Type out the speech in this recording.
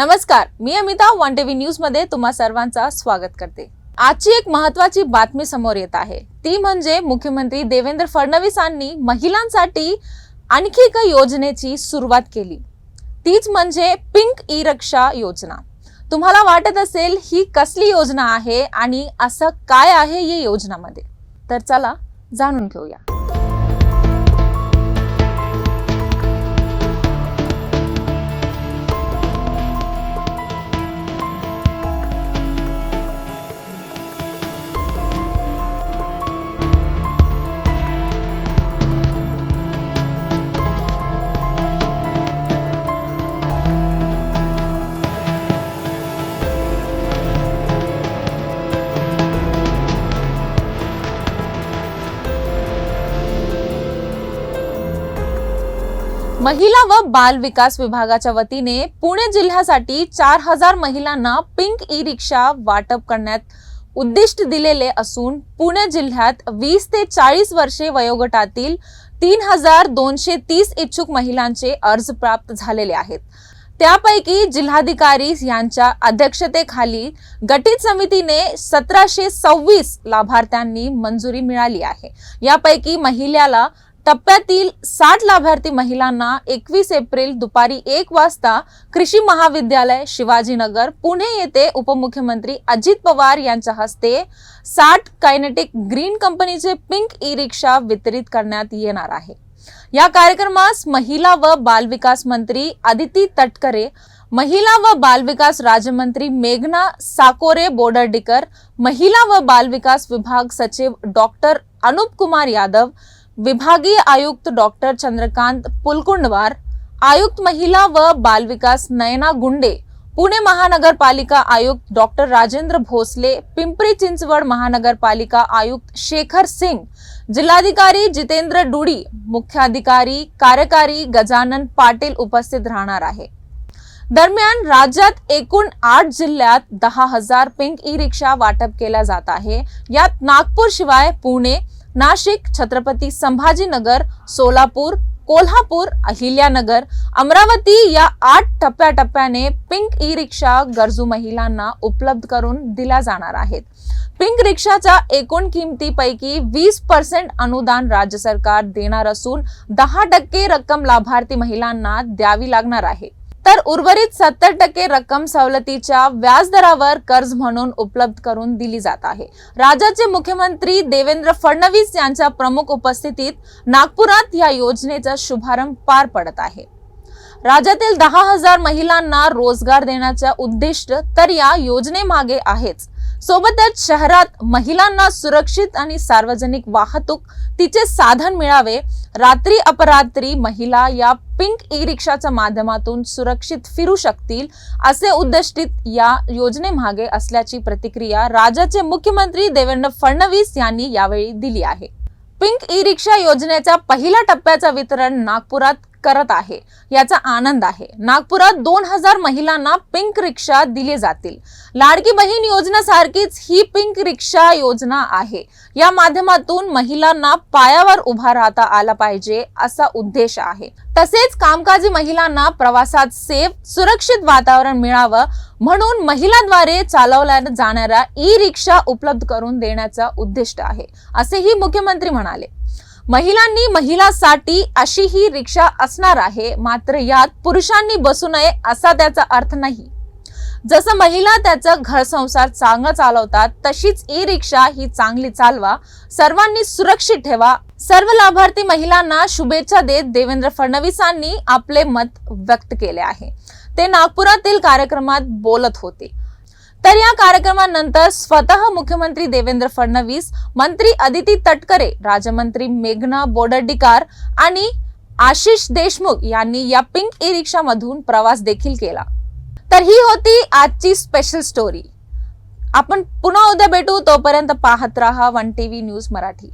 नमस्कार मी Amita one TV न्यूजमध्ये तुम्हा सर्वांचा स्वागत करते. आजची एक महत्वाची बातमी समोर येत आहे. ती म्हणजे मुख्यमंत्री देवेंद्र फडणवीसांनी महिलांसाठी आणखी एका योजनेची सुरुवात केली. तीच म्हणजे पिंक ई रक्षा योजना. तुम्हाला वाटत असेल ही कसली योजना आहे आणि असं काय आहे या योजनामध्ये? तर चला जाणून घेऊया. महिला व बाल विकास विभागाच्या वतीने पुणे जिल्ह्यासाठी चार हजार महिलांना पिंक ई रिक्षा वाटप करण्यात उद्दिष्ट दिलेले असून पुणे जिल्ह्यात वीस ते चाळीस वर्षे वयोगटातील तीन हजार दोनशे तीस इच्छुक महिलांचे अर्ज प्राप्त झालेले आहेत. त्यापैकी जिल्हाधिकारी यांच्या अध्यक्षतेखाली गठीत समितीने सतराशे सव्वीस लाभार्थ्यांनी मंजुरी मिळाली आहे. यापैकी महिलाला टप्प्यातील साठ लाभार्थी महिलांना एकवीस एप्रिल दुपारी एक वाजता कृषी महाविद्यालय शिवाजीनगर पुणे येथे उपमुख्यमंत्री अजित पवार यांच्या हस्ते साठ कायनेटिक ग्रीन कंपनीचे पिंक ई रिक्षा वितरित करण्यात येणार आहे. या कार्यक्रमास महिला व बालविकास मंत्री अदिती तटकरे महिला व बालविकास राज्यमंत्री मेघना साकोरे बोर्डरडीकर महिला व बालविकास विभाग सचिव डॉक्टर अनुप कुमार यादव विभागीय आयुक्त डॉक्टर चंद्रकांत पुलकुंडवार आयुक्त महिला व बालविकास नयना गुंडे पुणे महानगरपालिका आयुक्त डॉक्टर राजेंद्र भोसले पिंपरी चिंचवड महानगरपालिका आयुक्त शेखर सिंग जिल्हाधिकारी जितेंद्र डुडी मुख्याधिकारी कार्यकारी गजानन पाटील उपस्थित राहणार आहे. दरम्यान राज्यात एकूण आठ जिल्ह्यात दहा हजार पिंक ई रिक्षा वाटप केला जात आहे. यात नागपूर शिवाय पुणे नाशिक छत्रपती संभाजीनगर सोलापूर कोल्हापूर अहिल्यानगर अमरावती या आठ टप्प्याटप्प्याने पिंक ई रिक्षा गरजू महिलांना उपलब्ध करून दिल्या जाणार आहेत. पिंक रिक्षाच्या एकूण किमतीपैकी वीस पर्सेंट अनुदान राज्य सरकार देणार असून दहा टक्के रक्कम लाभार्थी महिलांना द्यावी लागणार आहे. तर उर्वरित सत्तर टक्के रक्कम सवलतीच्या व्याजदरावर कर्ज म्हणून उपलब्ध करून दिली जात आहे. राज्याचे मुख्यमंत्री देवेंद्र फडणवीस यांच्या प्रमुख उपस्थितीत नागपुरात या योजनेचा शुभारंभ पार पडत आहे. राज्यातील दहा हजार महिलांना रोजगार देण्याचा उद्दिष्ट तर या योजनेमागे आहेच. सोबतच शहरात महिलांना सुरक्षित आणि सार्वजनिक वाहतूक तिचे साधन मिळावे. रात्री अपरात्री महिला या पिंक ई रिक्षाच्या माध्यमातून सुरक्षित फिरू शकतील असे उद्दिष्टित या योजनेमागे असल्याची प्रतिक्रिया राज्याचे मुख्यमंत्री देवेंद्र फडणवीस यांनी यावेळी दिली आहे. पिंक ई रिक्षा योजनेच्या पहिल्या टप्प्याचं वितरण नागपुरात करत आहे. याचा आनंद आहे. नागपुरात दोन हजार महिलांना पिंक रिक्षा दिले जातील. लाडकी बहीण योजनेसारखीच ही पिंक रिक्षा योजना आहे. या माध्यमातून महिलांना पायावर उभा राहता आला पाहिजे असा उद्देश आहे. तसेच कामकाजी महिलांना प्रवासात सेफ सुरक्षित वातावरण मिळावं म्हणून महिलांद्वारे चालवल्या जाणाऱ्या ई रिक्षा उपलब्ध करून देण्याचा उद्दिष्ट आहे. असेही मुख्यमंत्री म्हणाले. महिलांनी महिलासाठी अशी ही रिक्षा असणार आहे मात्र यात पुरुषांनी बसू नये असा त्याचा अर्थ नाही. जसं महिला त्याचं घर संसार चांगला चालवतात तशीच ई रिक्षा ही चांगली चालवा सर्वांनी सुरक्षित ठेवा. सर्व लाभार्थी महिलांना शुभेच्छा देत देवेंद्र फडणवीसांनी आपले मत व्यक्त केले आहे. ते नागपुरातील कार्यक्रमात बोलत होते. तर या कार्यक्रमानंतर स्वतः मुख्यमंत्री देवेंद्र फडणवीस मंत्री अदिती तटकरे राज्यमंत्री मेघना बोर्डडीकार आणि आशिष देशमुख यांनी या पिंक ई रिक्षा मधून प्रवास देखील केला. तर ही होती आजची स्पेशल स्टोरी आपण पुन्हा उद्या भेटू. तोपर्यंत पाहत राहा वन टीव्ही न्यूज मराठी.